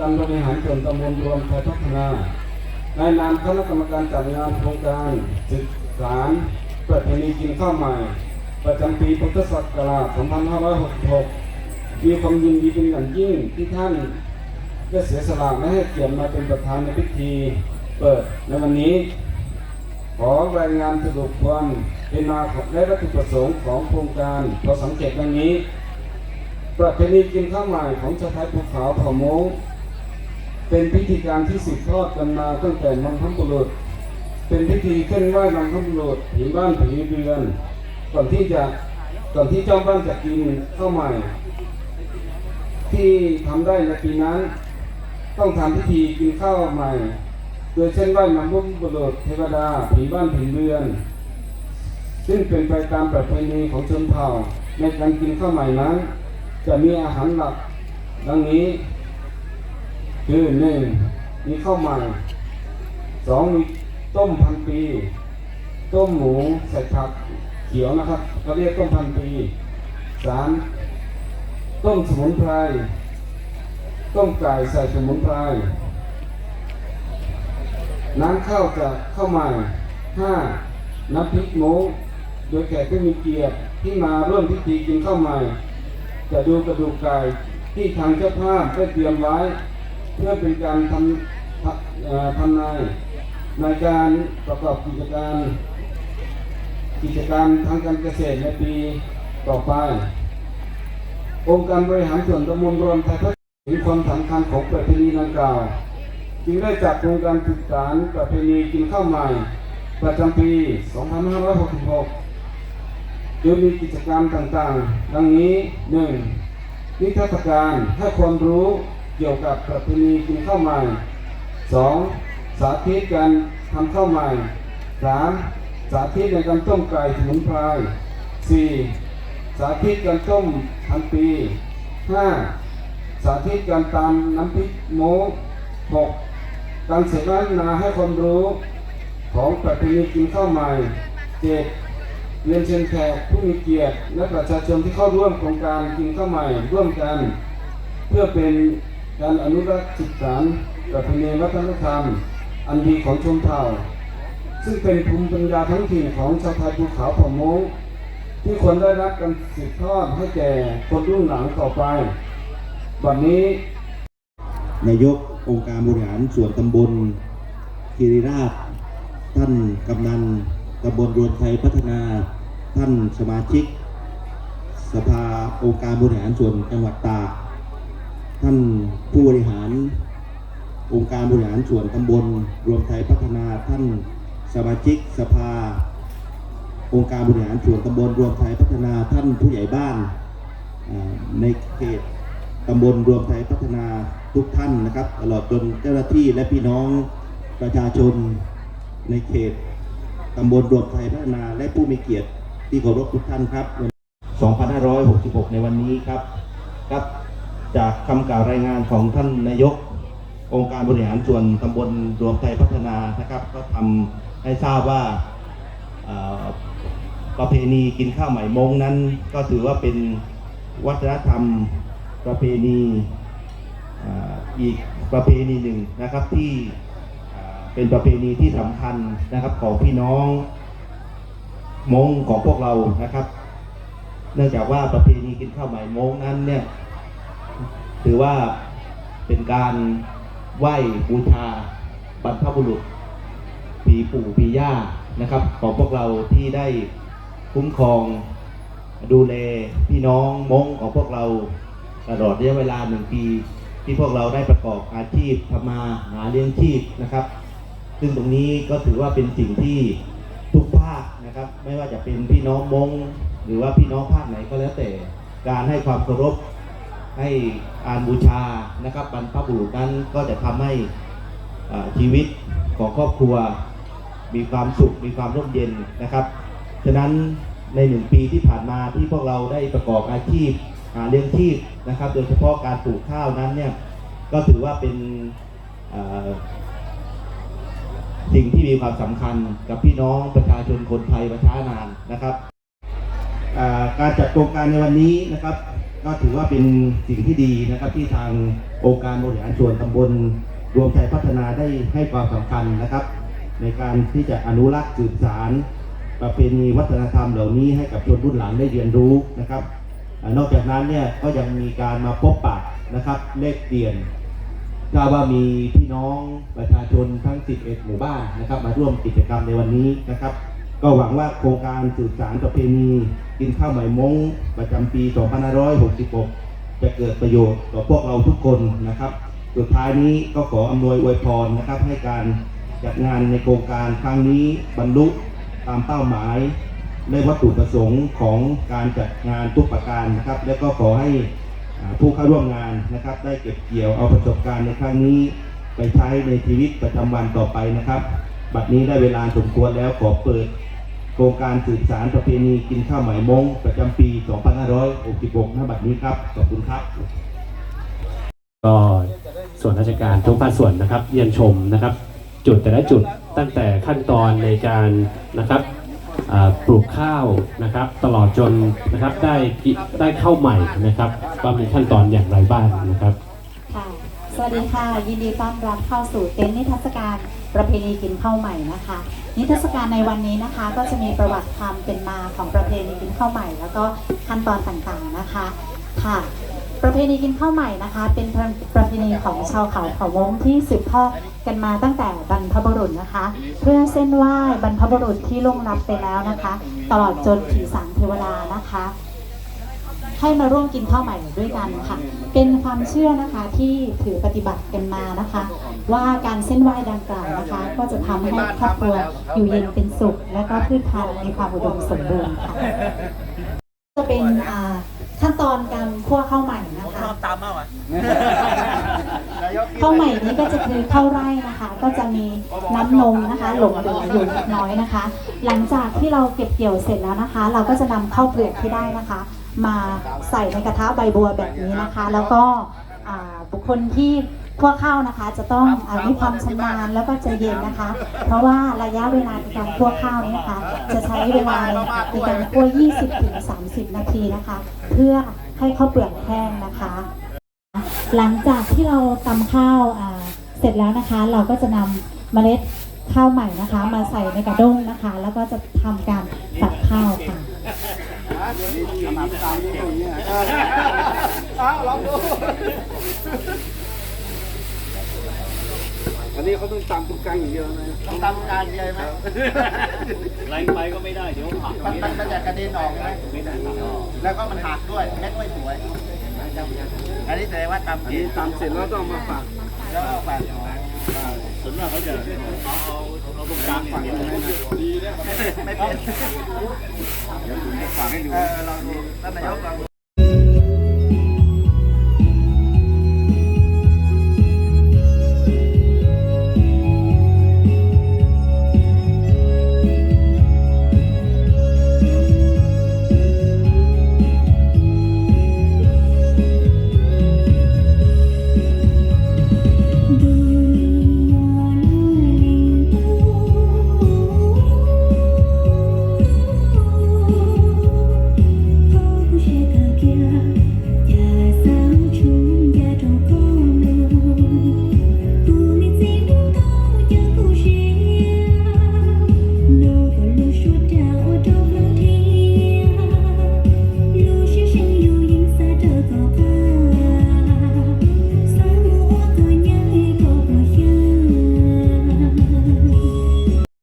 การบริหารส่วนตำบลรวมไทยพัฒนาในนามคณะกรรมการจัดงานโครงการศึกษารประเพณีกินข้าวใหม่ ประจำปีพุทธศักราช 2566 มีความยินดีเป็นอย่างยิ่งที่ท่านได้เสียสละและให้เกียรติมาเป็นประธานในพิธีเปิดในวันนี้ ขอรายงานสรุปความเป็นมาและวัตถุประสงค์ของโครงการเราสังเกตดังนี้ ประเพณีกินข้าวใหม่ของชาวไทยภูเขาเผ่ามง เป็นพิธีการที่สืบทอดกันมาตั้งแต่บรรพบุรุษเป็นพิธีเคลื่อนไหว้บรรพบุรุษผีบ้านผีเรือน ก่อนที่จะก่อนที่เจ้าบ้านจะกินข้าวใหม่ ที่ทำได้ในปีนั้น ต้องทำพิธีกินข้าวใหม่ โดยเช่นไหว้บรรพบุรุษเทวดาผีบ้านผีเรือน ซึ่งเป็นไปตามประเพณีของชนเผ่าในการกินข้าวใหม่นั้น จะมีอาหารหลักดังนี้ คือหนึ่งมีข้าวใหม่สองมีต้มพันปี ต้มหมูใส่ผักเขียวนะครับเขาเรียกต้มพันปีสามต้มสมุนไพรต้มไก่ใส่สมุนไพรน้ำข้าวจากข้าวใหม่ห้าน้ำพริกหมูโดยแขกที่มีเกียรติที่มาร่วมพิธีกินข้าวใหม่ จะดูกระดูกไก่ที่ทางเจ้าภาพได้เตรียมไว้ เพื่อเป็นการทำทำนายในการประกอบกิจการ กิจการทางการเกษตรในปีต่อไป องค์การบริหารส่วนตำบลรวมไทยพัฒนาเห็นความสำคัญของประเพณีดังกล่าว จึงได้จัดโครงการศึกษารประเพณีกินข้าวใหม่ ประจำปี 2566 โดยมีกิจกรรมต่างๆ ดังนี้ 1. นิทรรศการให้ความรู้ เกี่ยวกับประเพณีกินข้าวใหม่ 2. สาธิตการทำข้าวใหม่ 3. สาธิตในการต้มไก่สมุนไพร 4. สาธิตการต้มพันปี 5. สาธิตการตำน้ำพริกโม้ 6. การเสวนาให้ความรู้ของประเพณีกินข้าวใหม่ 7. เรียนเชิญแขกผู้มีเกียรติและประชาชนที่เข้าร่วมโครงการกินข้าวใหม่ร่วมกัน เพื่อเป็น การอนุรักษ์สืบสานประเพณีวัฒนธรรม อันดีของชนเผ่า ซึ่งเป็นภูมิปัญญาท้องถิ่นของชาวไทยภูเขาเผ่ามงที่ควรได้รับการสืบทอดให้แก่คนรุ่นหลังต่อไปวันนี้นายกองค์การบริหารส่วนตำบลคีรีราช ท่านกำนันตำบลรวมไทยพัฒนา ท่านสมาชิก สภาองค์การบริหารส่วนจังหวัดตาก ท่านผู้บริหาร องค์การบริหารส่วนตำบล รวมไทยพัฒนาท่านสมาชิกสภา องค์การบริหารส่วนตำบลรวมไทยพัฒนาท่านผู้ใหญ่บ้านในเขตตำบลรวมไทยพัฒนาทุกท่านนะครับตลอดจนเจ้าหน้าที่และพี่น้องประชาชนในเขตตำบลรวมไทยพัฒนาและผู้มีเกียรติที่เคารพทุกท่านครับ 2566 ในวันนี้ครับครับ จากคำกล่าวรายงานของท่านนายก องค์การบริหารส่วนตำบลรวมไทยพัฒนานะครับ ก็ทำให้ทราบว่าประเพณีกินข้าวใหม่มงนั้น ก็ถือว่าเป็นวัฒนธรรมประเพณีอีกประเพณีหนึ่งนะครับที่เป็นประเพณีที่สำคัญนะครับของพี่น้องมงของพวกเรานะครับ เนื่องจากว่าประเพณีกินข้าวใหม่มงนั้นเนี่ย ถือว่าเป็นการไหว้บูชาบรรพบุรุษปีปู่ปีย่านะครับ ของพวกเราที่ได้คุ้มครองดูแลพี่น้องมงของพวกเราตลอดระยะเวลาหนึ่งปี ที่พวกเราได้ประกอบอาชีพทำมาหาเลี้ยงชีพนะครับ ซึ่งตรงนี้ก็ถือว่าเป็นสิ่งที่ทุกภาคนะครับ ไม่ว่าจะเป็นพี่น้องมง หรือว่าพี่น้องภาคไหนก็แล้วแต่การให้ความเคารพ ให้การบูชานะครับบรรพบุรุษนั้นก็จะทำให้ชีวิตของครอบครัว มีความสุขมีความร่มเย็นนะครับ ฉะนั้นในหนึ่งปีที่ผ่านมาที่พวกเราได้ประกอบอาชีพหาเลี้ยงชีพนะครับ โดยเฉพาะการปลูกข้าวนั้นเนี่ยก็ถือว่าเป็นสิ่งที่มีความสำคัญกับพี่น้องประชาชนคนไทยมาช้านานนะครับ การจัดโครงการในวันนี้นะครับ ก็ถือว่าเป็นสิ่งที่ดีนะครับที่ทางองค์การบริหารส่วนตำบลรวมใจพัฒนาได้ให้ความสำคัญนะครับ ในการที่จะอนุรักษ์สืบสารประเพณีวัฒนธรรมเหล่านี้ให้กับชนรุ่นหลังได้เรียนรู้นะครับอนอกจากนั้นเนี่ยก็ยังมีการมาพบปะนะครับเลขเปลี่ยนทราบว่ามีพี่น้องประชาชนทั้ง 11 หมู่บ้านนะครับ มาร่วมกิจกรรมในวันนี้นะครับ ก็หวังว่าโครงการสืบสารประเพณีกินข้าวไหม่มงประจำปี 2566 จะเกิดประโยชน์ต่อพวกเราทุกคนนะครับ สุดท้ายนี้ก็ขออำนวยอวยพรนะครับให้การจัดงานในโครงการครั้งนี้บรรลุตามเป้าหมายและวัตถุประสงค์ของการจัดงานทุกประการนะครับ และก็ขอให้ผู้เข้าร่วมงานนะครับ ได้เก็บเกี่ยวเอาประสบการณ์ในครั้งนี้ ไปใช้ในชีวิตประจำวันต่อไปนะครับ บัดนี้ได้เวลาสมควรแล้วขอเปิด ครงการสืบสารประเพณีกินข้าวไหมมง ประจำปี 2566ณบัดนี้ครับ ขอบคุณครับ ก็ส่วนราชการทุกภาคส่วนนะครับเยี่ยมชมนะครับ จุดแต่ละจุดตั้งแต่ขั้นตอนในการนะครับอ่าปลูกข้าวนะครับ ตลอดจนนะครับได้กิได้เข้าวใหม่นะครับว่ามีขั้นตอนอย่างไรบ้างนะครับค่ะ สวัสดีค่ะ ยินดีต้อนรับเข้าสู่เต็นท์นิทรรศการประเพณีกินข้าวใหม่นะคะ นิทรรศการในวันนี้นะคะ ก็จะมีประวัติความเป็นมาของประเพณีกินข้าวใหม่ แล้วก็ขั้นตอนต่างๆนะคะค่ะ ประเพณีกินข้าวใหม่นะคะ เป็นประเพณีของชาวเขาเผ่ามงที่สืบทอดกันมาตั้งแต่บรรพบุรุษนะคะ เพื่อเส้นไหว้บรรพบุรุษที่ล่วงลับไปแล้วนะคะ ตลอดจนผีสางเทวดานะคะ ให้มาร่วมกินข้าวใหม่ด้วยกันค่ะ เป็นความเชื่อนะคะที่ถือปฏิบัติกันมานะคะ ว่าการเส้นไหว้ดังกล่าวนะคะ ก็จะทำให้ครอบครัวอยู่เย็นเป็นสุข และก็พืชพันธุ์มีความอุดมสมบูรณ์ค่ะ จะเป็นอ่าขั้นตอนการคั่วข้าวใหม่นะคะข้าวใหม่นี้ก็จะคือข้าวไร่นะคะ ก็จะมีน้ำนมนะคะหลงเหลืออยู่เล็กน้อยนะคะ หลังจากที่เราเก็บเกี่ยวเสร็จแล้วนะคะ เราก็จะนำข้าวเปลือกที่ได้นะคะ มาใส่ในกระทะใบบัวแบบนี้นะคะ แล้วก็อ่าบุคคลที่คั่วข้าวนะคะ จะต้องอามีความชำนาญแล้วก็ใจเย็นนะคะ เพราะว่าระยะเวลาในการคั่วข้าวนี้นะคะ จะใช้เวลาในการคั่ว 20-30 นาทีนะคะ เพื่อให้ข้าวเปลือกแห้งนะคะ หลังจากที่เราตำข้าวอ่าเสร็จแล้วนะคะ เราก็จะนำเมล็ดข้าวใหม่นะคะ มาใส่ในกระด้งนะคะ แล้วก็จะทำการตัดข้าวค่ะ อันนี้เขาต้องตามตุกกังอย่างเดียวนะต้องทำการใหญ่ไหมแรงไปก็ไม่ได้ เดี๋ยวผักมันมันมันจะกระเด็นออกไหมแล้วก็มันหักด้วยเม็ดไม่สวย อันนี้แสดงว่าตำอันนี้ตามเสร็จแล้วต้องมาฝากแล้วก็ฝาก ส่วนมากเขาจะเอาเอาเอาตรงกลางฝั่งนี้นะไม่เป็นฝากให้ดูเออลองดูท่านนายกลองดู here.